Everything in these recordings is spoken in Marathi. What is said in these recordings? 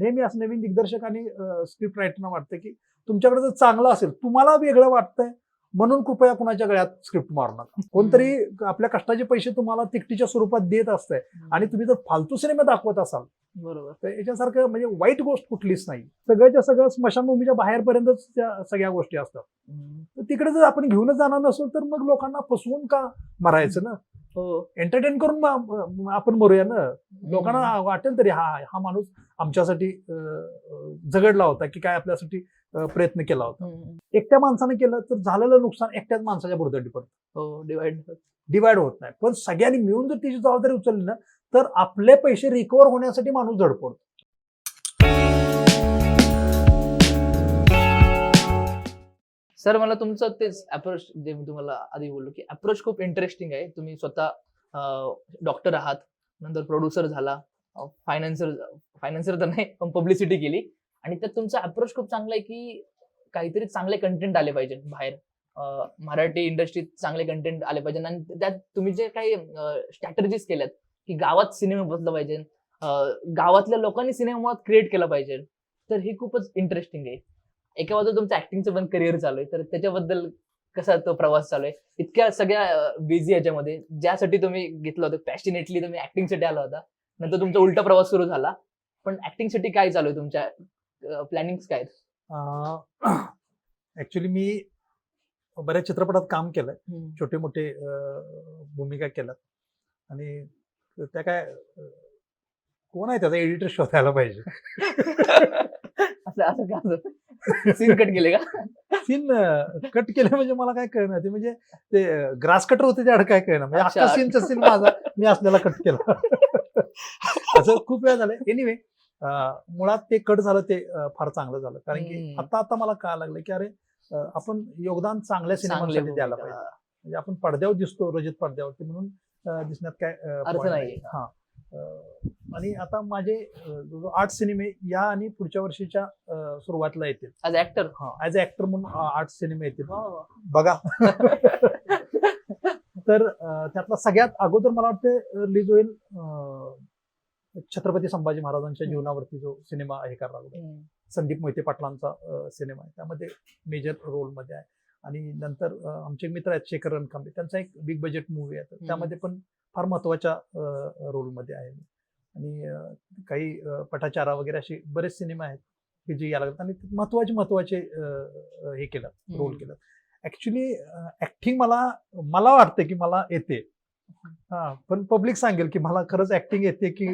नेहमी असं नवीन दिग्दर्शक आणि स्क्रिप्ट रायटरना वाटतं की तुमच्याकडे जर चांगलं असेल तुम्हाला वेगळं वाटतंय म्हणून कृपया कुणाच्या गळ्यात स्क्रिप्ट मारू नका. कोणतरी आपल्या कष्टाचे पैसे तुम्हाला तिकटीच्या स्वरूपात देत असतंय आणि तुम्ही जर फालतू सिनेमा दाखवत असाल बरोबर. तर याच्यासारखं म्हणजे वाईट गोष्ट कुठलीच नाही. सगळ्याच्या सगळं स्मशानभूमीच्या बाहेरपर्यंतच त्या सगळ्या गोष्टी असतात. तर तिकडे जर आपण घेऊनच जाणार नसलो तर मग लोकांना फसवून का मरायचं ना? एंटरटेन करून म- आपण मरूया ना. लोकांना वाटेल तरी हा हा माणूस आमच्यासाठी झगडला होता की काय आपल्यासाठी प्रयत्न केला होता. एकट्या माणसाने केलं तर झालेलं नुकसान एकट्याच माणसाच्या बुरदंडी पडतं हो डिवाइड डिवाइड होत नाही. पण सगळ्यांनी मिळून जर तिची जबाबदारी उचलली ना तर आपले पैसे रिकवर होण्यासाठी माणूस धडपडतो सर मला तुमचं तेच अप्रोच जे मी तुम्हाला आधी बोललो की अप्रोच खूप इंटरेस्टिंग आहे. तुम्ही स्वतः डॉक्टर आहात नंतर प्रोड्युसर झाला फायनान्सर फायनान्सर तर नाही पण पब्लिसिटी केली. आणि त्यात तुमचा अप्रोच खूप चांगला आहे की काहीतरी चांगले कंटेंट आले पाहिजे बाहेर. मराठी इंडस्ट्रीत चांगले कंटेंट आले पाहिजे. आणि त्यात तुम्ही जे काही स्ट्रॅटर्जीज केल्यात की गावात सिनेमा बसला पाहिजे गावातल्या लोकांनी सिनेमा क्रिएट केला पाहिजे तर हे खूपच इंटरेस्टिंग आहे. एका बाजूला तुमचं ऍक्टिंगचं पण करिअर चालू आहे तर त्याच्याबद्दल कसा तो प्रवास चालू आहे इतक्या सगळ्या बिझी याच्यामध्ये ज्यासाठी तुम्ही घेतलं होतं पॅशनेटली तुम्ही ऍक्टिंगसाठी आला होता नंतर तुमचा उलटा प्रवास सुरू झाला पण ऍक्टिंगसाठी काय चालू आहे तुमच्या प्लॅनिंग काय? ऍक्च्युली मी बऱ्याच चित्रपटात काम केलंय हम्म. छोटे मोठे भूमिका केल्यात आणि त्या काय कोण आहे त्याचा एडिटर शोधायला पाहिजे असं असं का सीन कट केले का? सीन कट केले म्हणजे मला काय कळणार ते म्हणजे ते ग्रास कटर होते त्याकडे काय कळणार म्हणजे अख्खा. सीनचा सीन माझा. मी असलेला कट केला. असं खूप वेळा झालंय. एनिवे मुळात ते कट झालं ते फार चांगलं झालं. कारण की. आता आता मला काय लागलं की अरे आपण योगदान चांगल्या चांगले सिनेमासाठी द्यायला. पाहिजे. म्हणजे आपण पडद्यावर दिसतो रजत पडद्यावरती म्हणून दिसण्यात काय अर्थ नाहीये. हा. आणि आता माझे आठ सिनेमे या आणि पुढच्या वर्षीच्या सुरुवातीला येतील. As actor as a actor म्हणून आठ सिनेमे येतील. बघा. तर त्यातला सगळ्यात अगोदर मला वाटतं रिलीज होईल छत्रपती संभाजी महाराजांच्या. जीवनावरती जो सिनेमा हे करायला लागला. संदीप मोहिते पाटलांचा सिनेमा आहे. त्यामध्ये मेजर रोलमध्ये आहे. आणि नंतर आमचे मित्र आहेत शेखर रणकांबे त्यांचा एक बिग बजेट मूवी आहे. त्यामध्ये पण फार महत्त्वाच्या रोलमध्ये आहे. आणि काही पटाचारा वगैरे असे बरेच सिनेमा आहेत की जे यायला लागतात आणि महत्त्वाचे महत्त्वाचे हे केलं रोल. केलं. ऍक्च्युली ऍक्टिंग मला मला वाटतं की मला येते. हा पण पब्लिक सांगेल की मला खरंच ऍक्टिंग येते की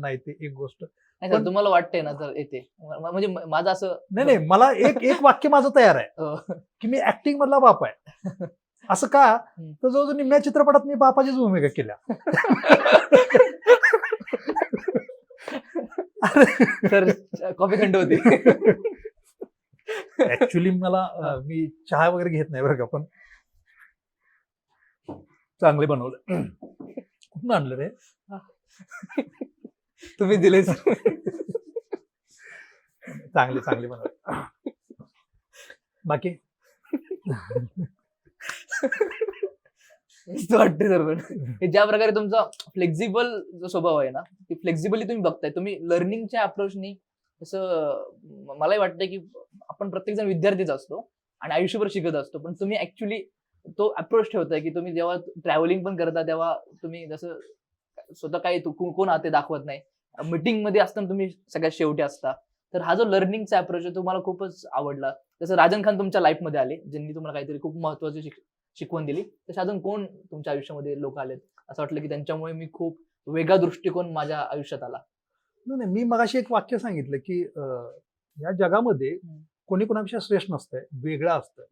नाही ते एक गोष्ट. तुम्हाला वाटतंय ना तर येते. म्हणजे माझं असं नाही नाही मला एक एक वाक्य माझं तयार आहे. अं, की मी ऍक्टिंग मधला बाप आहे. असं का. तर जवळजवळ निम्म्या चित्रपटात मी बापाचीच भूमिका केल्या. तर कॉफी थंड होती. ऍक्च्युली मला मी चहा वगैरे घेत नाही बरं का पण चांगले बनवलं. कुठून आणलं रे? तुम्ही दिले. चांगले चांगले बनवलं. बाकी? वाटते सर पण. हे ज्या प्रकारे तुमचा फ्लेक्झिबल जो स्वभाव आहे ना ती फ्लेक्झिबली तुम्ही बघताय. तुम्ही लर्निंगच्या अप्रोचनी जसं म- मलाही वाटतं की आपण प्रत्येक जण विद्यार्थीच असतो आणि आयुष्यभर शिकत असतो. पण तुम्ही ऍक्च्युली तो अप्रोच ठेवताय की तुम्ही जेव्हा ट्रॅव्हलिंग पण करता तेव्हा तुम्ही जसं स्वतः काही कोण आहात ते दाखवत नाही. मीटिंगमध्ये असताना तुम्ही सगळ्यात शेवटी असता. तर हा जो लर्निंगचा अप्रोच आहे तो मला खूपच आवडला. जसं राजन खान तुमच्या लाईफमध्ये आले ज्यांनी तुम्हाला काहीतरी खूप महत्वाची शिकवण दिली. तसे अजून कोण तुमच्या आयुष्यामध्ये लोक आलेत? असं वाटलं की त्यांच्यामुळे मी खूप वेगळा दृष्टिकोन माझ्या आयुष्यात आला. नाही नाही, मी मगाशी एक वाक्य सांगितलं की या जगामध्ये. कोणी कोणापेक्षा श्रेष्ठ नसतंय वेगळं असतं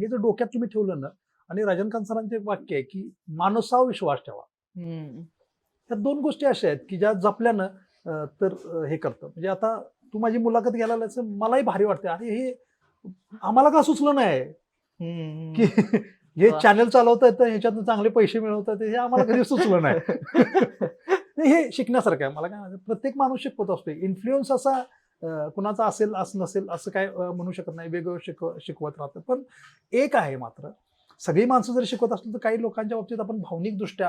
हे जर डोक्यात तुम्ही ठेवलं ना आणि रजनीकांत सरांचे एक वाक्य आहे की माणसावर विश्वास ठेवा. ह्या दोन गोष्टी अशा आहेत की ज्या जपल्यानं तर हे करतं. म्हणजे आता तू माझी मुलाखत घ्यायला मलाही भारी वाटते अरे हे आम्हाला का सुचलं नाही. की हे. चॅनल चालवता येतं ह्याच्यातून चांगले पैसे मिळवतात हे आम्हाला कधी सुचलं नाही. हे शिकण्यासारखं आहे. मला काय प्रत्येक माणूस शिकवत असतो. इन्फ्लुएन्स असा कुणाचा असेल असं नसेल असं काय म्हणू शकत नाही. वेगवेगळं शिकव शिकवत राहतं पण एक आहे मात्र सगळी माणसं जर शिकवत असतील तर काही लोकांच्या बाबतीत आपण भावनिकदृष्ट्या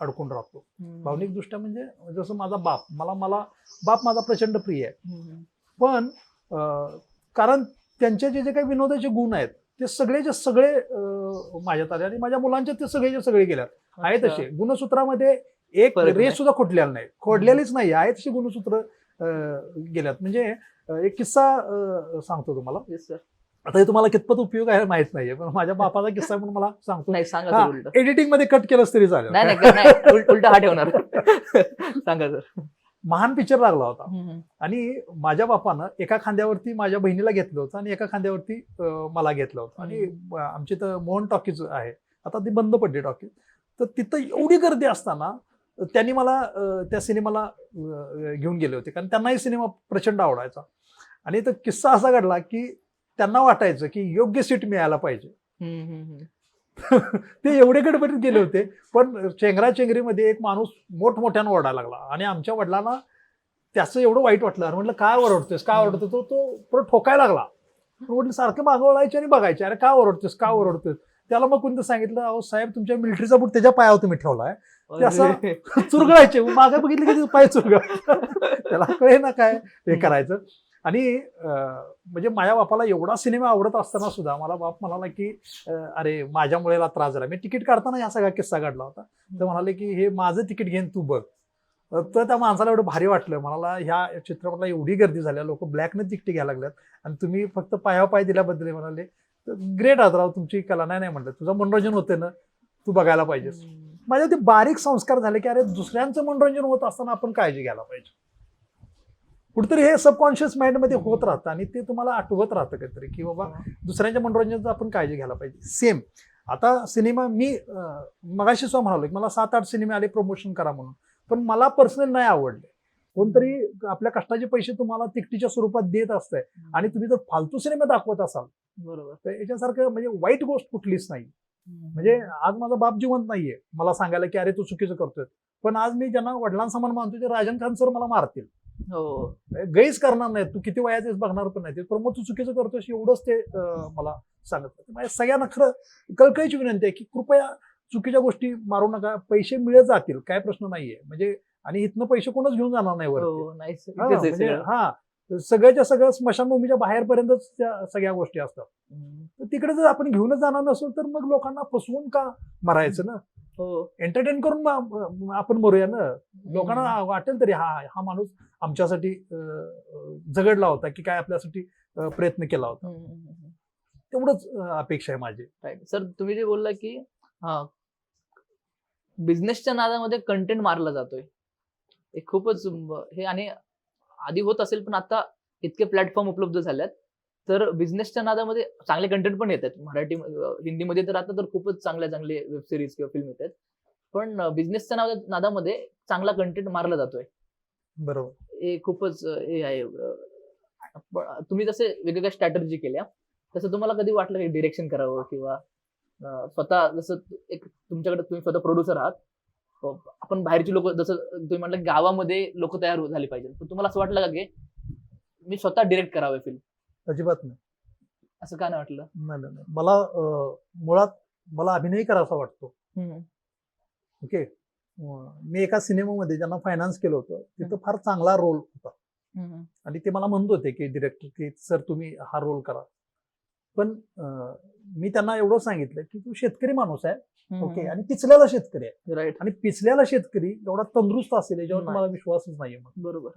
अडकून राहतो. भावनिकदृष्ट्या म्हणजे जसं माझा बाप मला मला बाप माझा प्रचंड प्रिय आहे. पण कारण त्यांचे जे जे काही विनोदाचे गुण आहेत ते सगळेचे सगळे माझ्यात आले आणि माझ्या मुलांचे ते सगळेचे सगळे गेल्यात. आहे तसे गुणसूत्रामध्ये एक फरक रे नाही. सुद्धा खुटलेला नाही. खोडलेलीच नाही. आहे तशी गुणसूत्र गेल्यात. म्हणजे एक किस्सा सांगतो तुम्हाला. आता हे तुम्हाला कितपत उपयोग आहे माहीत नाहीये पण माझ्या बापाचा किस्सा म्हणून मला सांगतो. नाही सांगा एडिटिंगमध्ये कट केलंच तरी चालेल. उलट हा ठेवणार सांगा सर महान पिक्चर लागला होता. आणि माझ्या बापानं एका खांद्यावरती माझ्या बहिणीला घेतलं होतं आणि एका खांद्यावरती मला घेतलं होतं. आणि आमची तर मोहन टॉकीज आहे. आता ती बंद पडली टॉकीज. तर तिथं एवढी गर्दी असताना त्यांनी मला त्या सिनेमाला घेऊन गेले होते. कारण त्यांनाही सिनेमा प्रचंड आवडायचा. आणि तो किस्सा असा घडला की त्यांना वाटायचं की योग्य सीट मिळायला पाहिजे. ते एवढे गडबडीत गेले होते. पण चेंगरा चेंगरीमध्ये एक माणूस मोठमोठ्यानं ओरडायला लागला. आणि आमच्या वडिलांना त्याचं एवढं वाईट वाटलं. अरे म्हटलं काय ओरडतोस काय ओरडतो तो तो परत ठोकायला लागला. म्हटलं सारखं मागं वळायचे आणि बघायचे. अरे काय ओरडतोस काय ओरडतोस त्याला मग कोणतं सांगितलं? अहो साहेब तुमच्या मिलिटरीचा बूट त्याच्या पायावर तुम्ही ठेवलाय. ते असं- चुरगळायचे. मागे बघितलं की पाय चुरगळ त्याला कळे ना काय हे करायचं. आणि म्हणजे माझ्या बापाला एवढा सिनेमा आवडत असताना सुद्धा मला बाप म्हणाला की अरे माझ्या मुळेला त्रास झाला. मी तिकीट काढताना हा सगळा किस्सा घडला होता. तर म्हणाले की हे माझं तिकीट घेऊन तू बघ. तर त्या माणसाला एवढं भारी वाटलं. म्हणाला ह्या चित्रपटाला एवढी गर्दी झाल्या लोक ब्लॅकनं तिकटी घ्यायला लागल्यात आणि तुम्ही फक्त पाया पाय दिल्याबद्दल म्हणाले ग्रेट आजराव तुमची कला. नाही नाही म्हटलं तुझं मनोरंजन होते ना तू बघायला पाहिजेस. माझ्या ते बारीक संस्कार झाले की अरे दुसऱ्यांचं मनोरंजन होत असताना आपण काळजी घ्यायला पाहिजे. कुठेतरी हे सबकॉन्शियस माइंडमध्ये होत राहतं आणि ते तुम्हाला आठवत राहतं काहीतरी की बाबा दुसऱ्यांच्या मनोरंजनाचं आपण काळजी घ्यायला पाहिजे. सेम आता सिनेमा मी मगाशी सुद्धा म्हणालो की मला सात आठ सिनेमे आले प्रमोशन करा म्हणून. पण मला पर्सनल नाही आवडले. कोणतरी आपल्या कष्टाचे पैसे तुम्हाला तिकटीच्या स्वरूपात देत असतंय आणि तुम्ही जर फालतू सिनेमा दाखवत असाल बरोबर. तर याच्यासारखं म्हणजे वाईट गोष्ट कुठलीच नाही. म्हणजे आज माझा बाप जिवंत नाहीये. मला सांगायला की अरे तू चुकीचं करतोय. पण आज मी ज्यांना वडिलांसमान मानतो ते राजन खान सर मला मारतील. हो. गैस करणार नाही तू किती वयाचेच बघणार पण नाही. पण मग तू चुकीचं करतोयस एवढंच ते मला सांगत. माझ्या सगळ्यांना खरं कळकळीची विनंती आहे की कृपया चुकीच्या गोष्टी मारू नका. पैसे मिळत जातील काय प्रश्न नाहीये. म्हणजे आणि इथनं पैसे कोणच घेऊन जाणार नाही वर हो सगळं. हा सगळ्याच्या सगळं स्मशानभूमीच्या बाहेरपर्यंतच त्या सगळ्या गोष्टी असतात. तर तिकडे जर आपण घेऊनच जाणार नसलो तर मग लोकांना फसवून का मरायचं ना? एंटरटेन करून मा- आपण मरूया ना. लोकांना वाटेल तरी हा हा माणूस आमच्यासाठी झगडला होता की काय आपल्यासाठी प्रयत्न केला होता. तेवढंच अपेक्षा आहे माझी. सर तुम्ही जे बोलला की हा बिझनेसच्या नादामध्ये कंटेंट मारला जातोय. हे खूपच हे आणि आधी होत असेल पण आता इतके प्लॅटफॉर्म उपलब्ध झाल्यात. तर बिझनेसच्या नादामध्ये चांगले कंटेंट पण येतात. मराठी हिंदीमध्ये तर आता तर खूपच चांगल्या चांगले वेब सिरीज किंवा फिल्म येतात. पण बिझनेसच्या नादा नादामध्ये चांगला कंटेंट मारला जातोय. बरोबर. हे खूपच हे आहे. तुम्ही जसे वेगवेगळ्या स्ट्रॅटर्जी केल्या तसं तुम्हाला कधी वाटलं की डिरेक्शन करावं किंवा स्वतः जसं एक तुमच्याकडे तुम्ही स्वतः प्रोड्युसर आहात आपण बाहेरची लोक जसं तुम्ही म्हटलं की गावामध्ये लोक तयार झाली पाहिजे तुम्हाला असं वाटलं का की मी स्वतः डिरेक्ट करावे फिल्म अजिबात नाही. असं का नाही वाटलं? नाही, नाही, नाही. मला अं, मुळात मला अभिनय करावा वाटतो. ओके? मी एका सिनेमामध्ये ज्यांना फायनान्स केलं होतं तिथं फार चांगला रोल होता. आणि ते मला म्हणत होते की डिरेक्टर की सर तुम्ही हा रोल करा. पण अं, मी त्यांना एवढं सांगितलं की तू शेतकरी माणूस आहे. ओके? आणि पिचल्याला शेतकरी आहे. राईट आणि पिचल्याला शेतकरी एवढा तंदुरुस्त असेल याच्यावर नाही. मला विश्वासच नाहीये मग बरोबर.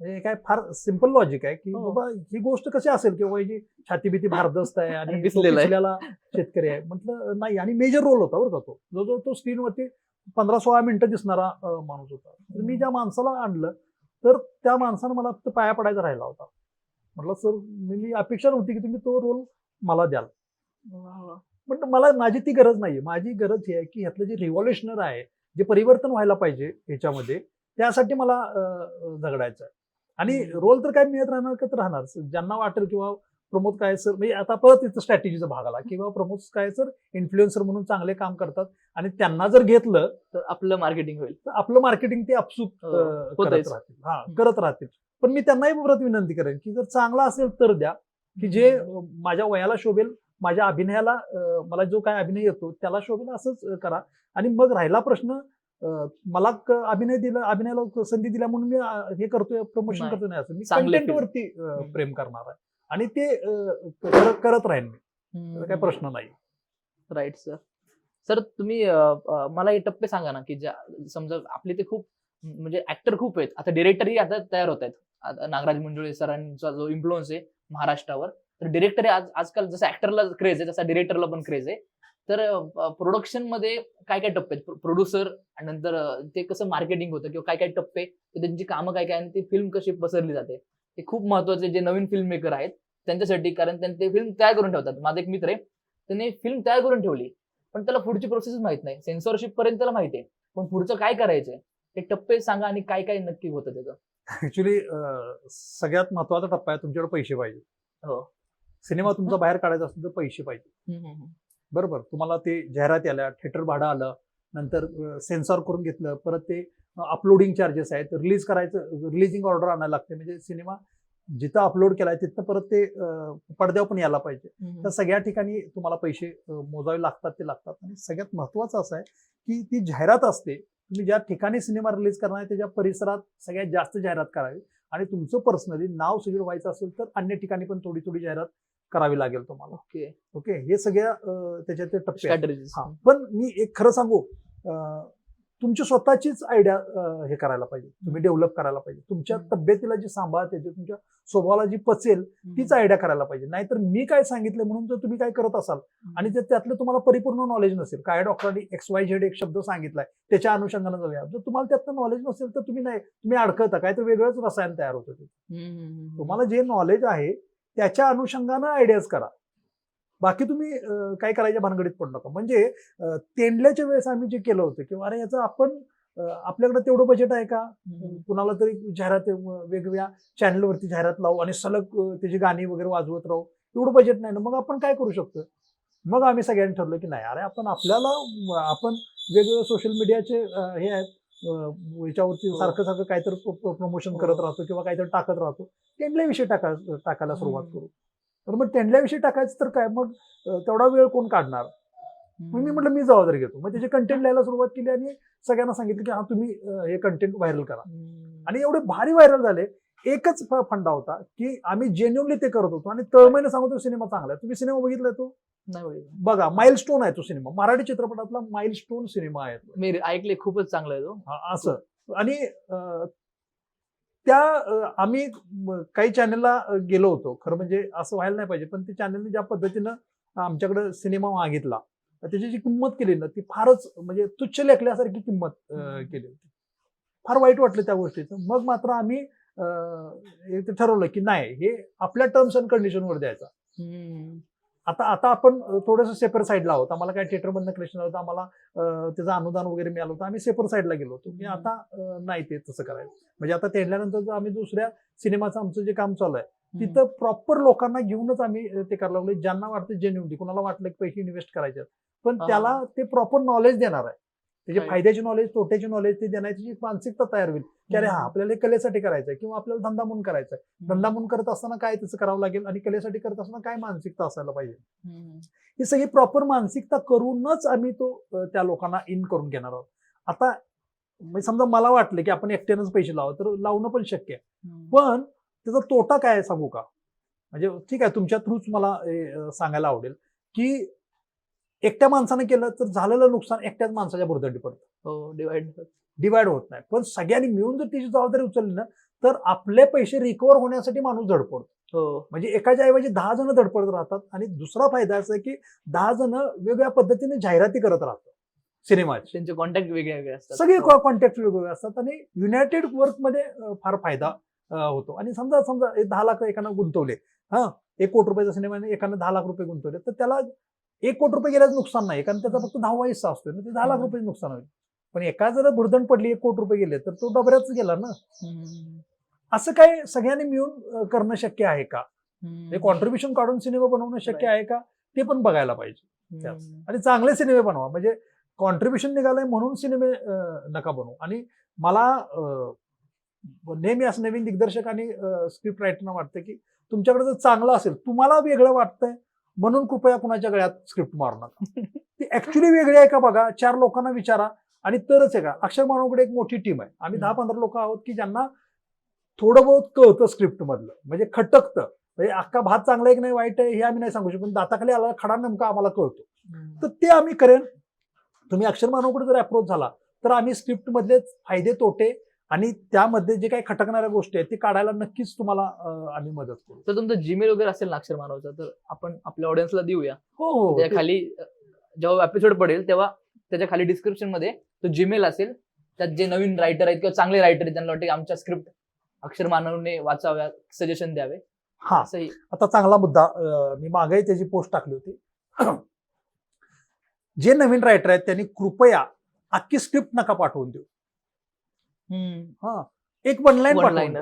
म्हणजे हे काय फार सिंपल लॉजिक आहे की हो. बाबा ही गोष्ट कशी असेल की बाबा ही छाती भीती भारदस्त आहे आणि. पिचल्याला शेतकरी आहे. म्हटलं नाही आणि मेजर रोल होता बरं का तो. जो जो तो स्क्रीनवरती पंधरा सोळा मिनिटं दिसणारा माणूस होता. तर मी ज्या माणसाला आणलं तर त्या माणसानं मला फक्त पाया पडायचा राहिला होता. म्हटलं सर मी अपेक्षा नव्हती की तुम्ही तो रोल मला द्याल. पण मला माझी ती गरज नाहीये. माझी गरज ही आहे की ह्यातलं जे रिव्हॉल्युशनर आहे जे परिवर्तन व्हायला पाहिजे ह्याच्यामध्ये त्यासाठी मला झगडायचं आहे आणि. रोल तर काय मिळत राहणार का तर राहणार. ज्यांना वाटेल किंवा प्रमोद काय सर म्हणजे आता परत इथं स्ट्रॅटेजीचा भाग आला किंवा प्रमोद काय सर इन्फ्लुएन्सर म्हणून चांगले काम करतात आणि त्यांना जर घेतलं तर आपलं मार्केटिंग होईल. तर आपलं मार्केटिंग ते अपसूक हो. करत राहतील. हा करत राहतील. पण मी त्यांनाही परत विनंती करेन की जर चांगला असेल तर द्या. की जे माझ्या वयाला शोभेल माझ्या अभिनयाला मला जो काय अभिनय येतो त्याला शोभेल असंच करा. आणि मग राहिला प्रश्न मला अभिनय दिला अभिनयाला संधी दिल्या म्हणून मी हे करतोय प्रमोशन नाही. करतोय नाही असं. मी कंटेंट. वरती. प्रेम करणार आहे. आणि ते करत करत राहीन मी. काही प्रश्न नाही. राईट सर सर तुम्ही मला हे टप्पे सांगा ना की ज्या समजा आपले ते खूप म्हणजे ऍक्टर खूप आहेत. आता डिरेक्टरही आता तयार होत आहेत. नागराज मंजुळे सरांचा जो इन्फ्लुअन्स आहे महाराष्ट्रावर. तर डिरेक्टर आज आजकाल जसं ऍक्टरला क्रेज आहे तसा डिरेक्टरला पण क्रेज आहे. तर प्रोडक्शनमध्ये काय काय टप्पे आहेत? प्रोड्युसर आणि नंतर ते कसं मार्केटिंग होतं किंवा काय काय टप्पे त्यांची कामं काय काय आणि ती फिल्म कशी पसरली जाते? हे खूप महत्त्वाचे जे नवीन फिल्म मेकर आहेत त्यांच्यासाठी कारण त्यांनी ते फिल्म तयार करून ठेवतात. माझा एक मित्र आहे त्याने फिल्म तयार करून ठेवली पण त्याला पुढची प्रोसेस माहीत नाही. सेन्सॉरशिप पर्यंत त्याला माहिती आहे. पण पुढचं काय करायचंय ते टप्पे सांगा आणि काय काय नक्की होतं त्याचं. ऍक्च्युली सगळ्यात महत्त्वाचा टप्पा आहे तुमच्याकडे पैसे पाहिजे. हो. सिनेमा तुमचा बाहेर काढायचा असेल तर पैसे पाहिजे. बरोबर. तुम्हाला ते जाहिरात आल्या थिएटर भाडं आलं नंतर सेन्सॉर करून घेतलं परत ते अपलोडिंग चार्जेस आहेत रिलीज करायचं रिलीजिंग ऑर्डर आणायला लागते. म्हणजे सिनेमा जिथं अपलोड केलाय तिथं परत ते पडद्यावर पण यायला पाहिजे. तर सगळ्या ठिकाणी तुम्हाला पैसे मोजावे लागतात ते लागतात. आणि सगळ्यात महत्वाचं असं आहे की ती जाहिरात असते तुम्ही ज्या ठिकाणी सिनेमा रिलीज करणार आहे त्याच्या परिसरात सगळ्यात जास्त जाहिरात करावी. आणि तुमचं पर्सनली नाव सगळं व्हायचं असेल तर अन्य ठिकाणी पण थोडी थोडी जाहिरात करावी लागेल तुम्हाला. ओके. ओके? हे सगळ्या अं, त्याच्यात ते टप्पे आहेत. हा. पण मी एक खरं सांगू अं, तुमची स्वतःचीच आयडिया हे करायला पाहिजे. तुम्ही डेव्हलप करायला पाहिजे. तुमच्या. तब्येतीला जी सांभाळते जे तुमच्या स्वभावाला जी पचेल तीच आयडिया करायला पाहिजे. नाहीतर मी काय सांगितलं म्हणून जर तुम्ही काय करत असाल? आणि जर त्यातलं तुम्हाला परिपूर्ण नॉलेज नसेल काय डॉक्टरांनी एक्स वाय झेड एक शब्द सांगितलाय त्याच्या अनुषंगाने जाऊया. जर तुम्हाला त्यातलं नॉलेज नसेल तर तुम्ही नाही तुम्ही अडकता. काय तर वेगळंच रसायन तयार होतं ते. तुम्हाला जे नॉलेज आहे त्याच्या अनुषंगानं आयडियाज करा. बाकी तुम्ही काय करायच्या भानगडीत पडू नका. म्हणजे तेंडल्याच्या वेळेस आम्ही जे केलं होतं किंवा अरे याचं आपण आपल्याकडे तेवढं बजेट आहे का? कुणाला तरी जाहिरात वेगवेगळ्या चॅनलवरती जाहिरात लावू आणि सलग त्याची गाणी वगैरे वाजवत राहू. एवढं बजेट नाही ना मग आपण काय करू शकतो? मग आम्ही सगळ्यांनी ठरलं की नाही अरे आपण आपल्याला आपण वेगवेगळे सोशल मीडियाचे हे आहेत याच्यावरती हो. सारखं सारखं काहीतरी प्रमोशन हो. करत राहतो किंवा काहीतरी टाकत राहतो. तेंडल्याविषयी टाका टाकायला सुरुवात. करू. तर मग तेंडल्याविषयी टाकायचं तर काय? मग तेवढा वेळ कोण काढणार? मग मी म्हटलं मी जबाबदारी घेतो. मग त्याचे कंटेंट लिहायला सुरुवात केली आणि सगळ्यांना सांगितलं की हा तुम्ही हे कंटेंट व्हायरल करा. आणि एवढे भारी व्हायरल झाले एकच फंडा होता की आम्ही जेन्युनली ते करत होतो. आणि तळमळीने सांगतो सिनेमा चांगला आहे. तुम्ही सिनेमा बघितलाय तो? नाही बघितलं. बघा माइलस्टोन आहे तो सिनेमा. मराठी चित्रपटातला माइलस्टोन सिनेमा आहे तो. मी ऐकले खूपच चांगला आहे तो. हा, असं. आणि अं, त्या अं, आम्ही म, काही चॅनलला गेलो होतो. खरं म्हणजे असं व्हायला नाही पाहिजे. पण ते चॅनलने ज्या पद्धतीनं आमच्याकडे सिनेमा मागितला त्याची जी किंमत केली ना ती फारच म्हणजे तुच्छ लेखल्यासारखी किंमत अं. केली होती. फार वाईट वाटलं त्या गोष्टीचं. मग मात्र आम्ही अं, हे ते ठरवलं की नाही हे आपल्या टर्म्स अँड कंडिशनवर द्यायचा. आता आता आपण थोडंसं सेपर साईडला आहोत. आम्हाला काय थिएटर बंद कलेक्शन होतं आम्हाला त्याचं अनुदान वगैरे मिळालं होतं. आम्ही सेपर साईडला गेलो होतो. हम्म. आता नाही ते तसं करायचं. म्हणजे आता तेंडल्यानंतर जर आम्ही दुसऱ्या सिनेमाचं आमचं जे काम चालू आहे तिथं प्रॉपर लोकांना घेऊनच आम्ही ते करायला लागलो ज्यांना वाटतं जेन्युनली कुणाला वाटलं की पैसे इन्व्हेस्ट करायचे. पण. त्याला ते प्रॉपर नॉलेज देणार आहे. त्याचे. फायद्याचे नॉलेज तोट्याचे नॉलेज ते देण्याची जी मानसिकता तयार होईल की अरे हा. आपल्याला हे कलेसाठी करायचं आहे किंवा आपल्याला धंदा म्हणून करायचा आहे धंदा म्हणून करत असताना काय त्याचं करावं लागेल आणि कलेसाठी करत असताना काय मानसिकता असायला पाहिजे. ही सगळी प्रॉपर मानसिकता करूनच आम्ही तो त्या लोकांना इन करून घेणार आहोत आता म्हणजे समजा मला वाटलं की आपण एकट्यानंच पैसे लावू तर लावणं पण शक्य आहे. पण त्याचा तोटा काय सांगू का म्हणजे ठीक आहे तुमच्या थ्रूच मला सांगायला आवडेल की एकट्या माणसानं केलं तर झालेलं नुकसान एकट्याच माणसाच्या बुरदंडी पडतं हो डिवाइड डिवाइड होत नाही. पण सगळ्यांनी मिळून जर त्याची जबाबदारी उचलली ना तर आपले पैसे रिकवर होण्यासाठी माणूस धडपडतो हो. म्हणजे एकाच्या ऐवजी दहा जण धडपडत राहतात आणि दुसरा फायदा असा आहे की दहा जण वेगवेगळ्या पद्धतीने जाहिराती करत राहतात सिनेमाचे. त्यांचे कॉन्टॅक्ट वेगळे वेगळे असतात. सगळे हो. कॉन्टॅक्ट वेगवेगळे असतात आणि युनायटेड वर्कमध्ये अं, फार फायदा होतो. आणि समजा समजा हे दहा लाख एकानं गुंतवले. हा एक कोटी रुपयाचा सिनेमाने एकानं दहा लाख रुपये गुंतवले. तर त्याला एक कोटी रुपये गेल्याचं नुकसान नाही कारण त्याचा फक्त दहावा हिस्सा असतो ना ते दहा लाख. रुपये नुकसान होईल. पण एका जर बुरदण पडली एक कोटी रुपये गेले तर तो डबऱ्याच गेला ना. असं काय सगळ्यांनी मिळून करणं शक्य आहे का? कॉन्ट्रीब्युशन काढून सिनेमा बनवणं शक्य आहे का? ते पण बघायला पाहिजे. आणि चांगले सिनेमे बनवा. म्हणजे कॉन्ट्रीब्युशन निघालंय म्हणून सिनेमे नका बनवू. आणि मला नेहमी असं नवीन दिग्दर्शक आणि स्क्रिप्ट रायटरना वाटतं की तुमच्याकडे जर चांगलं असेल तुम्हाला वेगळं वाटतंय म्हणून कृपया कुणाच्या गळ्यात स्क्रिप्ट मारू नका. ती ऍक्च्युली वेगळी आहे का बघा? चार लोकांना विचारा. आणि तरच आहे का? अक्षर मानवकडे एक मोठी टीम आहे. आम्ही दहा पंधरा लोक आहोत की ज्यांना थोडं बहुत कळतं स्क्रिप्ट मधलं. म्हणजे खटकतं. म्हणजे अख्खा भात चांगला आहे की नाही वाईट आहे हे आम्ही नाही सांगू शकत. पण दाताखाली आला खडा नेमका आम्हाला कळतो. तर ते आम्ही करेन. तुम्ही अक्षर मानवकडे जर अप्रोच झाला तर आम्ही स्क्रिप्ट मधले फायदे तोटे आणि त्यामध्ये जे काही खटकणाऱ्या गोष्टी आहेत ते काढायला नक्कीच तुम्हाला आम्ही मदत करू. तर तुमचं जीमेल वगैरे असेल ना अक्षर मानवचं तर आपण आपल्या ऑडियन्सला देऊया. हो हो. खाली जेव्हा एपिसोड पडेल तेव्हा त्याच्याखाली डिस्क्रिप्शनमध्ये तो जीमेल असेल. त्यात जे नवीन रायटर आहेत किंवा चांगले रायटर आहेत त्यांना वाटते की आमच्या स्क्रिप्ट अक्षर मानवने वाचाव्या सजेशन द्यावे. हा. आता चांगला मुद्दा मी मागेही त्याची पोस्ट टाकली होती. जे नवीन रायटर आहेत त्यांनी कृपया अख्खी स्क्रिप्ट नका पाठवून देऊ. हा. एक वन लाईन.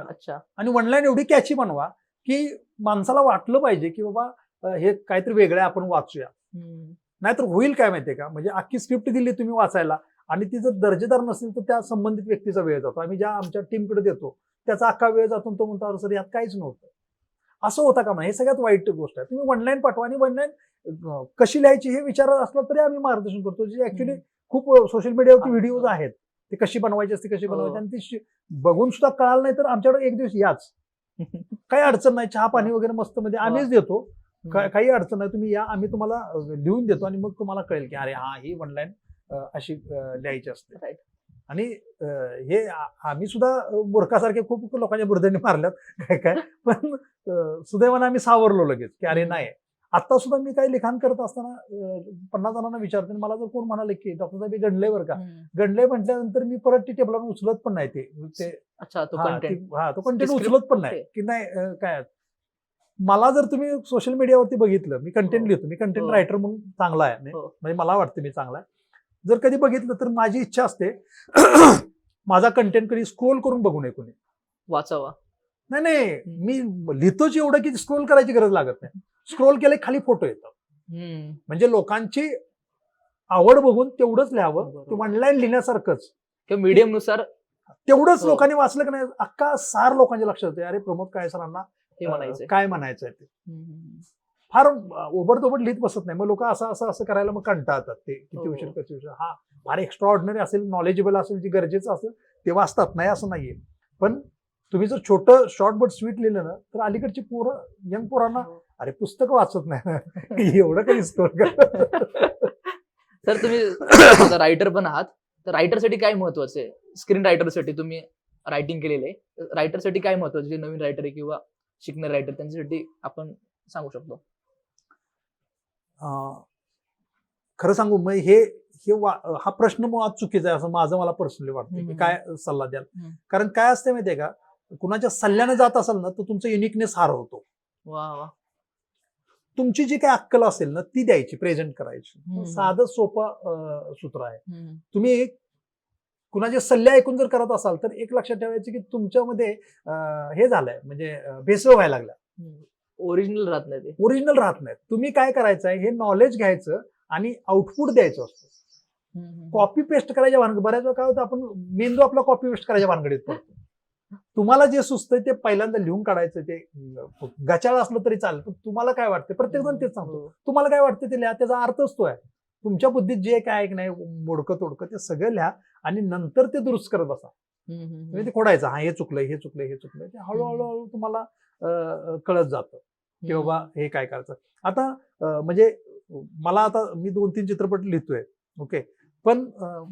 अच्छा. आणि वन लाईन एवढी कॅची बनवा की माणसाला वाटलं पाहिजे की बाबा हे काहीतरी वेगळं आपण वाचूया. नाहीतर होईल काय माहितीये का? म्हणजे अख्खी स्क्रिप्ट दिली तुम्ही वाचायला आणि ती जर दर्जेदार नसेल तर त्या संबंधित व्यक्तीचा वेळ जातो. आम्ही ज्या आमच्या टीमकडे देतो त्याचा अख्खा वेळ जातो तो म्हणतो "अरे सर यात काहीच नव्हतं. असं होता का हे सगळ्यात वाईट गोष्ट आहे. तुम्ही ऑनलाईन पाठवा आणि ऑनलाईन कशी लिहायची हे विचारत असलं तरी आम्ही मार्गदर्शन करतो जे ऍक्च्युली खूप सोशल मीडियावरती. व्हिडिओज आहेत. ते कशी बनवायची असते कशी हो. बनवायची आणि ती बघून सुद्धा कळालं नाही तर आमच्याकडे एक दिवस याच. काही अडचण नाही चहा पाणी वगैरे मस्त म्हणजे आम्हीच देतो. काही अडचण नाही तुम्ही या आम्ही तुम्हाला लिहून देतो आणि मग तुम्हाला कळेल की अरे हा ही ऑनलाईन अशी लिहायची असते. आणि हे आम्ही सुद्धा अ, मूर्खासारखे खूप लोकांच्या बुर्द्यांनी मारल्यात. काय काय? पण सुदैवाने आम्ही सावरलो लगेच की अरे. नाही आता सुद्धा मी काही लिखाण करत असताना पन्नास जणांना विचारते मला जर कोण म्हणाले की डॉक्टर साहेब हे गणलंय बरं का. गणलंय म्हटल्यानंतर मी परत ती टेबलावर उचलत पण नाही ते ते अच्छा तो हा, कंटेंट ती- हा तो कंटेंट उचलत पण नाही. की नाही काय मला जर तुम्ही सोशल मीडियावरती बघितलं मी कंटेंट हो. लिहितो मी कंटेंट हो. रायटर म्हणून चांगला आहे? हो. म्हणजे मला वाटतं मी चांगला आहे जर कधी बघितलं तर माझी इच्छा असते माझा कंटेंट कधी स्क्रोल करून बघू नये कोणी वाचावा नाही नाही मी लिहितोच एवढं की स्क्रोल करायची गरज लागत नाही स्क्रोल केले खाली फोटो येतात. म्हणजे लोकांची आवड बघून तेवढंच लिहावं. ते ऑनलाईन लिहिण्यासारखंच. किंवा मीडियमनुसार तेवढंच हो. लोकांनी वाचलं की नाही अख्खा सार लोकांच्या लक्षात येते अरे प्रमोद काय सरांना हे म्हणायचंय. काय म्हणायचं आहे ते. फार ओबडधोबड लिहित बसत नाही. मग लोक असं असं असं करायला मग कंटाळतात ते. किती हो. उशीर किती उशीर. हा फार एक्स्ट्रा ऑर्डिनरी असेल नॉलेजेबल असेल जे गरजेचं असेल ते वाचतात. नाही असं नाहीये. पण तुम्ही जर छोटं शॉर्ट बट स्वीट लिहिलं ना तर अलीकडची पोरं यंग पोरांना अरे पुस्तक वाचत नाही. एवढं काही स्टोर तर तुम्ही रायटर पण आहात. तर रायटरसाठी काय महत्वाचं आहे? स्क्रीन रायटरसाठी तुम्ही रायटिंग केलेलं आहे. रायटरसाठी काय महत्वाचं? जे नवीन रायटर आहे किंवा शिकणारे रायटर त्यांच्यासाठी आपण सांगू शकतो. खरं सांगू मग हे हे हा प्रश्न मुळात चुकीचा आहे असं माझं मला पर्सनली वाटतं की. काय सल्ला द्याल. कारण काय असते माहितीये का? कुणाच्या सल्ल्याने जात असाल ना तर तुमचं युनिकनेस हरवतो वा वा. तुमची जी काही अक्कल असेल ना ती द्यायची प्रेझेंट करायची. साधं सोपं सूत्र आहे. तुम्ही कुणाचे सल्ले ऐकून जर करत असाल तर एक लक्षात ठेवायचं की तुमच्यामध्ये हे झालंय म्हणजे भेसळ व्हायला लागला. ओरिजिनल राहत नाही ते ओरिजिनल राहत नाहीत तुम्ही काय करायचं आहे हे नॉलेज घ्यायचं आणि आउटपुट द्यायचं असतं. कॉपी पेस्ट करायच्या भानगड बऱ्याच वेळा काय होतं आपण मेंदू आपला कॉपी पेस्ट करायच्या भानगडीत पडतो तुम्हाला जे सुचतंय ते पहिल्यांदा लिहून काढायचं ते गचाळ असलं तरी चालेल पण तुम्हाला काय वाटतं प्रत्येक जण तेच सांगतो. हो. तुम्हाला काय वाटतं ते लिहा त्याचा अर्थच तो आहे. तुमच्या बुद्धीत जे काय आहे की नाही मोडकं तोडकं ते सगळं लिहा आणि नंतर ते दुरुस्त करत बसा. म्हणजे ते खोडायचं हा हे चुकलंय हे चुकलंय हे चुकलंय ते हळूहळू हळू तुम्हाला कळत जातं की बाबा हे काय करायचं. आता म्हणजे मला आता मी दोन तीन चित्रपट लिहितोय ओके? पण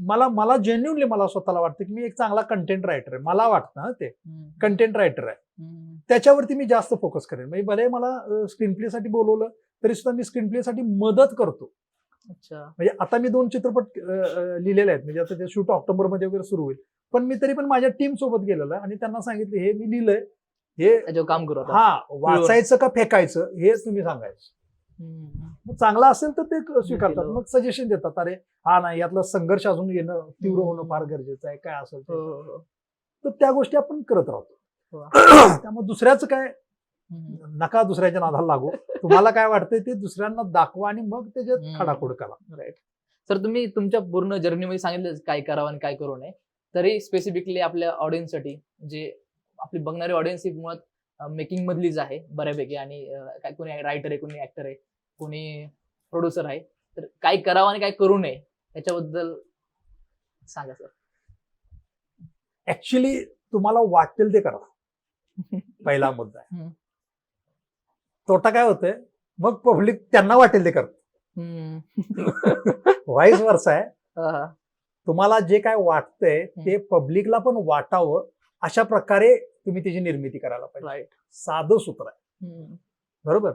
मला मला जेन्युनली मला स्वतःला वाटतं की मी एक चांगला कंटेंट रायटर आहे. मला वाटतं ते. कंटेंट रायटर आहे. त्याच्यावरती मी जास्त फोकस करेन. म्हणजे भले मला स्क्रीन प्लेसाठी बोलवलं तरी सुद्धा मी स्क्रीन प्लेसाठी मदत करतो. अच्छा. म्हणजे आता मी दोन चित्रपट लिहिलेले आहेत. म्हणजे आता ते शूट ऑक्टोबरमध्ये वगैरे सुरू होईल. पण मी तरी पण माझ्या टीम सोबत गेलेलो आहे आणि त्यांना सांगितलं हे मी लिहिलंय. हे काम करू हा वाचायचं का फेकायचं हे तुम्ही सांगायचं. मग चांगलं असेल तर ते स्वीकारतात. मग सजेशन देतात अरे हा नाही यातला संघर्ष अजून येणं तीव्र होणं फार गरजेचं आहे काय असेल हो, ते. हो, हो. तर त्या गोष्टी आपण करत राहतो वा. त्यामुळे दुसऱ्याचं काय. नका दुसऱ्याच्या नादाला लागू तुम्हाला काय वाटतंय ते दुसऱ्यांना दाखवा आणि मग त्याच्यात. खडाखोड करा राईट सर तुम्ही तुमच्या पूर्ण जर्नीमध्ये सांगितलं काय करावं आणि काय करू नये तरी स्पेसिफिकली आपल्या ऑडियन्ससाठी जे आपली बघणारी ऑडियन्स ही मुळात मेकिंग मधलीच आहे बऱ्यापैकी आणि काय कोणी रायटर आहे कोणी ऍक्टर आहे कोणी प्रोड्युसर आहे तर काय करावं आणि काय करू नये याच्याबद्दल सांगा सर ऍक्च्युली तुम्हाला वाटेल ते करा. पहिला मुद्दा आहे. तोटा काय होतंय? मग पब्लिक त्यांना वाटेल ते करत. व्हाईस वर्ष आहे. तुम्हाला जे काय वाटतंय ते पब्लिकला पण वाटावं अशा प्रकारे तुम्ही त्याची निर्मिती करायला पाहिजे. साधं सूत्र आहे. बरोबर?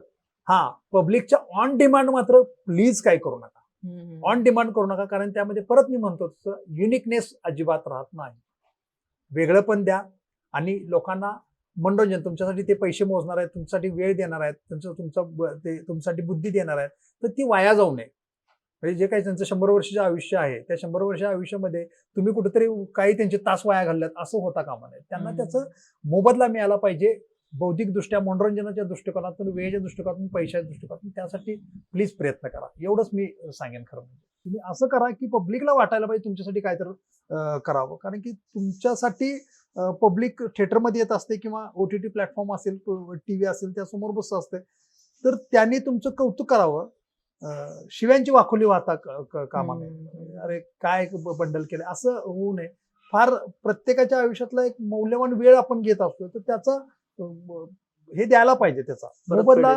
हा पब्लिकच्या ऑन डिमांड मात्र प्लीज काय करू नका. ऑन डिमांड करू नका कारण त्यामध्ये परत मी म्हणतो युनिकनेस अजिबात राहत नाही. वेगळं पण द्या आणि लोकांना मनोरंजन तुमच्यासाठी ते पैसे मोजणार आहेत तुमच्यासाठी वेळ देणार आहेत तुमचं तुमचं ते तुमच्यासाठी बुद्धी देणार आहेत तर ती वाया जाऊ नये. म्हणजे जे काही त्यांचं शंभर वर्षाचं आयुष्य आहे त्या शंभर वर्षाच्या आयुष्यामध्ये तुम्ही कुठेतरी काही त्यांचे तास वाया घालल्यात असं होता कामा नये. त्यांना. त्याचं मोबदला मिळाला पाहिजे बौद्धिकदृष्ट्या मनोरंजनाच्या दृष्टिकोनातून वेळेच्या दृष्टिकोनातून पैशाच्या दृष्टिकोनातून त्यासाठी प्लीज प्रयत्न करा. एवढंच मी सांगेन खरं म्हणजे. तुम्ही असं करा की पब्लिकला वाटायला पाहिजे तुमच्यासाठी काय तर करावं. कारण की तुमच्यासाठी पब्लिक थिएटरमध्ये येत असते किंवा ओ टी टी प्लॅटफॉर्म असेल टी व्ही असेल त्यासमोर बसत असते. तर त्यांनी तुमचं कौतुक करावं. शिव्यांची वाखोली वाहता कामा नये अरे काय बंडल केलं? असं होऊ नये. फार प्रत्येकाच्या आयुष्यातला एक मौल्यवान वेळ आपण घेत असतो तर त्याचा हे द्यायला पाहिजे त्याचा. मोबदला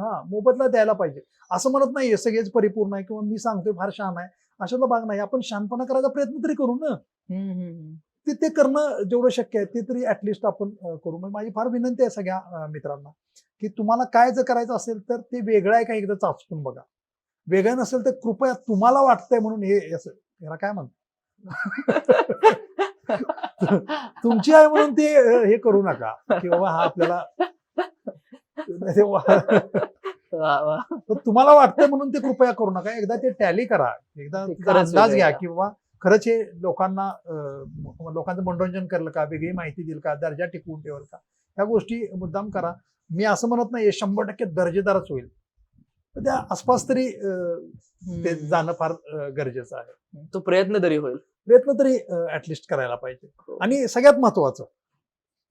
हा मोबदला द्यायला पाहिजे. असं म्हणत नाहीये सगळेच परिपूर्ण आहे किंवा मी सांगतोय फार छान आहे. अशातला भाग नाही. आपण शानपणा करायचा प्रयत्न तरी करू ना. ते ते करणं जेवढं शक्य आहे ते तरी ऍटलिस्ट आपण करू. मग माझी फार विनंती आहे सगळ्या मित्रांना की तुम्हाला काय जर करायचं असेल तर ते वेगळं आहे का एकदा चाचपून बघा. वेगळं नसेल तर कृपया तुम्हाला वाटतंय म्हणून हे असं. याला काय म्हणतात? तुमची आहे म्हणून ते हे करू नका. की बाबा हा आपल्याला तुम्हाला वाटतंय म्हणून ते कृपया करू नका. एकदा ते टॅली करा. एकदा अंदाज घ्या. की बाबा खरंच हे लोकांना लोकांचं मनोरंजन करेल का? वेगळी माहिती देईल का? दर्जा टिकवून ठेवेल का? ह्या गोष्टी मुद्दाम करा. मी असं म्हणत नाही शंभर टक्के दर्जेदारच होईल. त्या आसपास तरी ते. जाणं फार गरजेचं आहे. तो प्रयत्न तरी होईल. प्रयत्न तरी ऍटलिस्ट करायला पाहिजे. आणि सगळ्यात महत्वाचं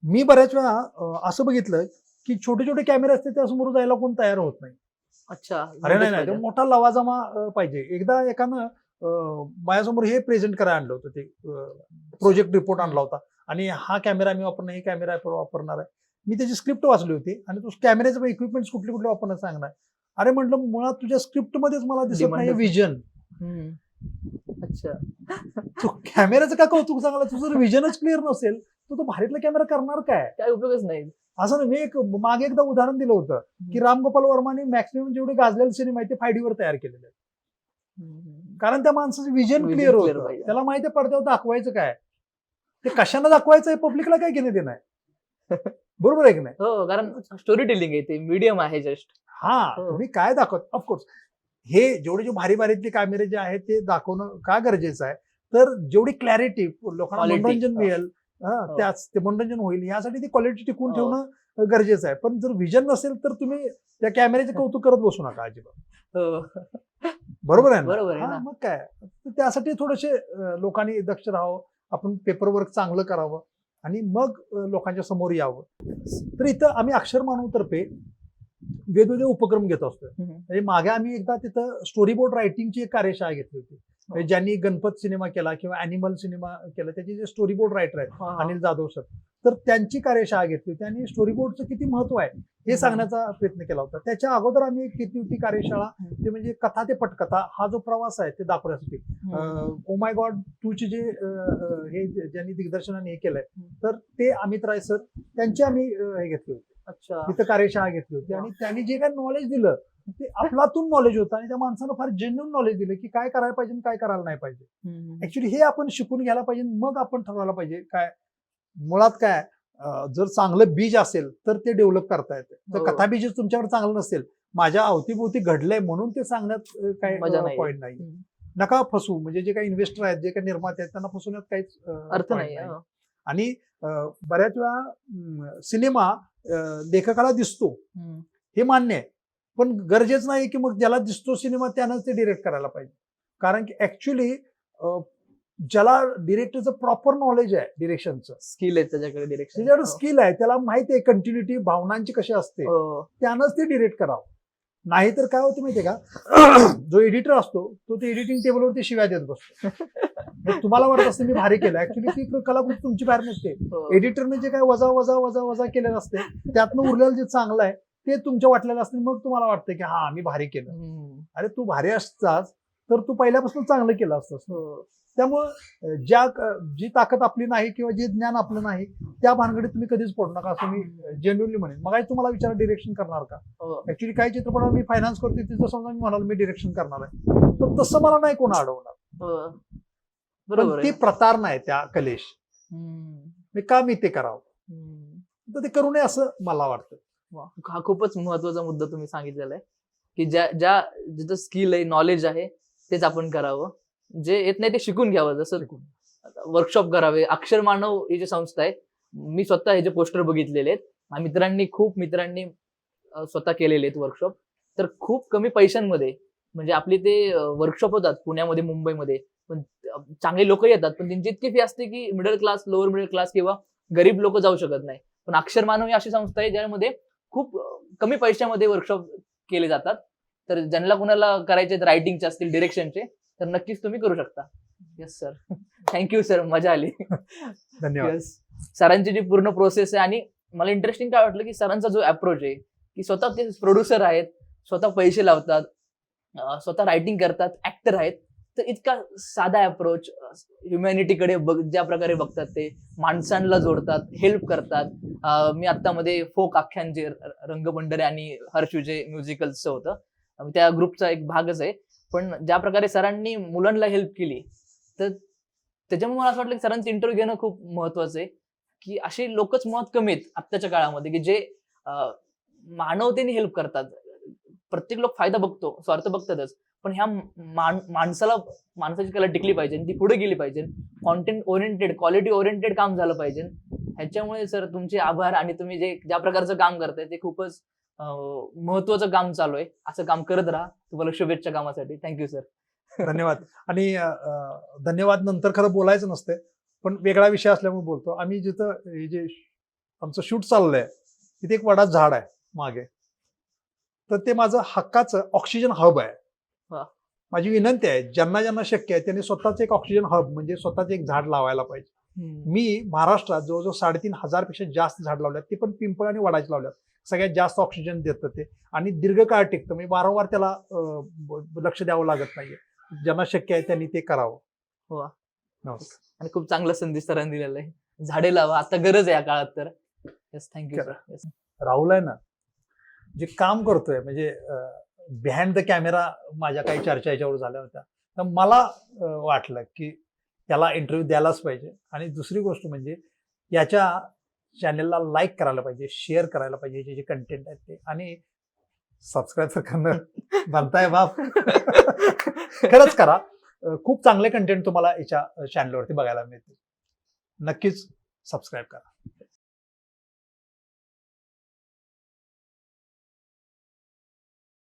मी बऱ्याच वेळा असं बघितलं की छोटे छोटे कॅमेरे असते त्यासमोर जायला कोण तयार होत नाही. अच्छा. अरे नाही नाही मोठा लवाजमा पाहिजे. एकदा एकानं माझ्यासमोर हे प्रेझेंट करायला आणलं होतं ते प्रोजेक्ट रिपोर्ट आणला होता. आणि हा कॅमेरा मी वापरणार हे कॅमेरा वापरणार आहे. मी त्याची स्क्रिप्ट वाचली होती आणि तो कॅमेऱ्याचे इक्विपमेंट कुठले कुठले वापरणार सांगणार. अरे म्हटलं मुळात तुझ्या स्क्रिप्ट मध्येच मला दिसत नाही. विजन. अच्छा. तू कॅमेऱ्याचं का कौतुक चांगलं तुझं जर विजनच क्लिअर नसेल तर तो भारीतला कॅमेरा करणार काय? काय उपयोगच नाही. असं मी एक मागे एकदा उदाहरण दिलं होतं की रामगोपाल वर्माने मॅक्सिमम जेवढे गाजलेले सिनेमा आहेत ते फायडी वर तयार केलेले. कारण त्या माणसाचं विजन क्लिअर होतं. त्याला माहिती आहे पडद्यावर दाखवायचं काय? ते कशाला दाखवायचं आहे पब्लिकला काय घेणे देणं आहे? बरोबर आहे की नाही हो कारण स्टोरी टेलिंग आहे ते मीडियम आहे जस्ट हा हो. तुम्ही काय दाखवत ऑफकोर्स हे जेवढे जे भारी भारीतले कॅमेरे जे आहेत ते दाखवणं का गरजेचं आहे तर जेवढी क्लॅरिटी लोकांना Quality. मनोरंजन हो. मिळेल हा, हो. त्याच ते मनोरंजन होईल यासाठी ती क्वालिटी टिकवून हो. ठेवणं गरजेचं आहे पण जर विजन नसेल तर तुम्ही त्या कॅमेऱ्याचे कौतुक करत बसू नका अजिबात हो. बरोबर आहे ना बरोबर आहे हा, ना. मग काय तर त्यासाठी थोडेसे अं, लोकांनी दक्ष राहावं आपण पेपर वर्क चांगलं करावं आणि मग लोकांच्या समोर यावं. तर इथं आम्ही अक्षर मानवतर्फे वेगवेगळे उपक्रम घेत असतो. म्हणजे मागे आम्ही एकदा तिथं स्टोरी बोर्ड रायटिंगची एक कार्यशाळा घेतली होती. म्हणजे ज्यांनी गणपत सिनेमा केला किंवा अॅनिमल सिनेमा केला त्याचे जे स्टोरी बोर्ड रायटर आहेत हा. अनिल जाधव सर. तर त्यांची कार्यशाळा घेतली होती आणि स्टोरी बोर्डचं किती महत्त्व आहे हे सांगण्याचा प्रयत्न केला होता. त्याच्या अगोदर आम्ही घेतली होती कार्यशाळा ते म्हणजे कथा ते पटकथा हा जो प्रवास आहे ते दाखवण्यासाठी. ओ माय गॉड टूचे जे हे ज्यांनी दिग्दर्शनाने हे केलंय तर ते अमित राय सर त्यांचे आम्ही हे घेतले होते. अच्छा. तिथं कार्यशाळा घेतली होती. आणि त्यांनी जे काही नॉलेज दिलं ते आपलातून नॉलेज होतं आणि त्या माणसानं फार जेन्युन नॉलेज दिलं की काय करायला पाहिजे आणि काय करायला नाही पाहिजे. ऍक्च्युली हे आपण शिकून घ्यायला पाहिजे मग आपण ठरवायला पाहिजे काय मुळात काय जर चांगलं बीज असेल तर ते डेव्हलप करता येते तर. कथा बीजच तुमच्याकडे चांगलं नसेल माझ्या अवतीभोवती घडलंय म्हणून ते सांगण्यात काही. पॉईंट नाही. नका फसू म्हणजे जे काही इन्व्हेस्टर आहेत जे काही निर्माते आहेत त्यांना फसवण्यात काहीच अर्थ नाही हो. आणि बऱ्याच वेळा सिनेमा लेखकाला दिसतो. हे मान्य आहे पण गरजेचं नाही की मग ज्याला दिसतो सिनेमा त्यानंच ते डिरेक्ट करायला पाहिजे कारण की ऍक्च्युली ज्याला डिरेक्टरचं प्रॉपर नॉलेज आहे डिरेक्शनचं स्किल आहे त्याच्याकडे डिरेक्शन त्याच्याकडे स्किल आहे त्याला माहिती आहे कंटिन्युटी भावनांची कशी असते. त्यानंच ते डिरेक्ट करावं. नाहीतर काय होतं माहितीये का? जो एडिटर असतो तो ते एडिटिंग टेबलवरती शिव्या देत बसतो. तुम्हाला वाटत असतं मी भारी केलं. ऍक्च्युली ती कलाकृती तुमची बाहेर नसते. हो. एडिटरने जे काय वजा वजा वजा वजा केलेलं असते त्यातनं उरलेलं जे चांगलं आहे ते तुमच्या वाटलेलं असते मग तुम्हाला वाटतं की हा मी भारी केलं. अरे तू भारी असतास तर तू पहिल्यापासून चांगलं केलं असतंस हो. त्यामुळं ज्या जी ताकद आपली नाही किंवा जे ज्ञान आपलं नाही त्या भानगडीत तुम्ही कधीच पडू नका असं मी जेन्युअनली म्हणेन मग तुम्हाला विचार डिरेक्शन करणार का हो. ऍक्च्युली काही चित्रपटावर मी फायनान्स करते तिथं समजा मी म्हणाल मी डिरेक्शन करणार आहे तर तसं मला नाही कोण अडवणार हो. बरोबर ते आहे. प्रतार नाही त्या कलेश. मी का मी ते करावं. तर ते करू नये असं मला वाटतं. हा खूपच महत्त्वाचा मुद्दा तुम्ही सांगितलेला आहे की ज्या ज्या जिथं स्किल आहे नॉलेज आहे तेच आपण करावं. जे येत नाही ते शिकून घ्यावं. जसं वर्कशॉप करावे. अक्षर मानव ही जी संस्था आहे मी स्वतः ह्याचे पोस्टर बघितलेले आहेत मित्रांनी खूप मित्रांनी स्वतः केलेले आहेत वर्कशॉप तर खूप कमी पैशांमध्ये म्हणजे आपली ते वर्कशॉप होतात पुण्यामध्ये मुंबईमध्ये पण चांगले लोक येतात पण त्यांची इतकी फी असते की middle class lower middle class किंवा गरीब लोक जाऊ शकत नाही. पण अक्षर मानव ही अशी संस्था आहे ज्यामध्ये खूप कमी पैशामध्ये वर्कशॉप केले जातात. तर ज्यांना कुणाला करायचे रायटिंगचे असतील डिरेक्शनचे तर नक्कीच तुम्ही करू शकता. येस सर थँक्यू सर मजा आली. धन्यवाद. सरांची जी पूर्ण प्रोसेस आहे आणि मला इंटरेस्टिंग काय वाटलं की सरांचा जो अप्रोच आहे की स्वतः ते प्रोड्युसर आहेत स्वतः पैसे लावतात स्वतः रायटिंग करतात ऍक्टर आहेत तर इतका साधा अप्रोच ह्युमॅनिटीकडे बघ ज्या प्रकारे बघतात ते माणसांना जोडतात हेल्प करतात. मी आत्तामध्ये फोक आख्यानचे र- रंगभंडारे आणि हर्ष विजय म्युझिकलचं होतं त्या ग्रुपचा एक भागच आहे. पण ज्या प्रकारे सरांनी मुलांना हेल्प केली तर त्याच्यामुळे मला असं वाटलं की सरांचं इंटरव्ह्यू घेणं खूप महत्वाचं आहे. की असे लोकच मुळात कमी आहेत आत्ताच्या काळामध्ये की जे मानवतेने हेल्प करतात. प्रत्येक लोक फायदा बघतो स्वार्थ बघतातच. पण ह्या मान माणसाला माणसाची कला टिकली पाहिजे ती पुढे गेली पाहिजे. कॉन्टेंट ओरिएंटेड क्वालिटी ओरिएंटेड काम झालं पाहिजे. ह्याच्यामुळे सर तुमचे आभार आणि तुम्ही जे ज्या प्रकारचं काम करताय ते खूपच महत्वाचं काम चालू आहे. असं काम करत राहा. तुम्हाला शुभेच्छा कामासाठी. थँक्यू सर धन्यवाद. आणि धन्यवाद नंतर खरं बोलायचं नसते पण वेगळा विषय असल्यामुळे बोलतो. आम्ही जिथं हे जे आमचं शूट चाललंय तिथे एक वडाच झाड आहे मागे. तर ते माझं हक्काचं ऑक्सिजन हब आहे. माझी विनंती आहे ज्यांना ज्यांना शक्य आहे त्यांनी स्वतःच एक ऑक्सिजन हब म्हणजे स्वतःच एक झाड लावायला पाहिजे. मी महाराष्ट्रात जवळजवळ साडेतीन हजारपेक्षा जास्त झाड लावल्यात ते पण पिंपळ आणि वडाचे लावल्यात सगळ्यात जास्त ऑक्सिजन देतं ते. आणि दीर्घकाळ टिकतं. म्हणजे वारंवार त्याला लक्ष द्यावं लागत नाहीये. ज्यांना शक्य आहे त्यांनी ते करावं. वा. नमस्कार. आणि खूप चांगला संदेश सरांनी दिलेला आहे. झाडे लावा. आता गरज आहे या काळात तर. येस थँक्यू राहुल आहे ना जे काम करतोय म्हणजे बिहाइंड द कॅमेरा माझ्या काही चर्चा याच्यावर झाल्या होत्या. तर मला वाटलं की त्याला इंटरव्ह्यू द्यायलाच पाहिजे. आणि दुसरी गोष्ट म्हणजे याच्या चॅनेलला लाईक करायला पाहिजे शेअर करायला पाहिजे याचे जे कंटेंट आहेत ते. आणि सबस्क्राईब तर करणं बनताय बाप. खरंच करा. खूप चांगले कंटेंट तुम्हाला याच्या चॅनलवरती बघायला मिळतील. नक्कीच सबस्क्राईब करा.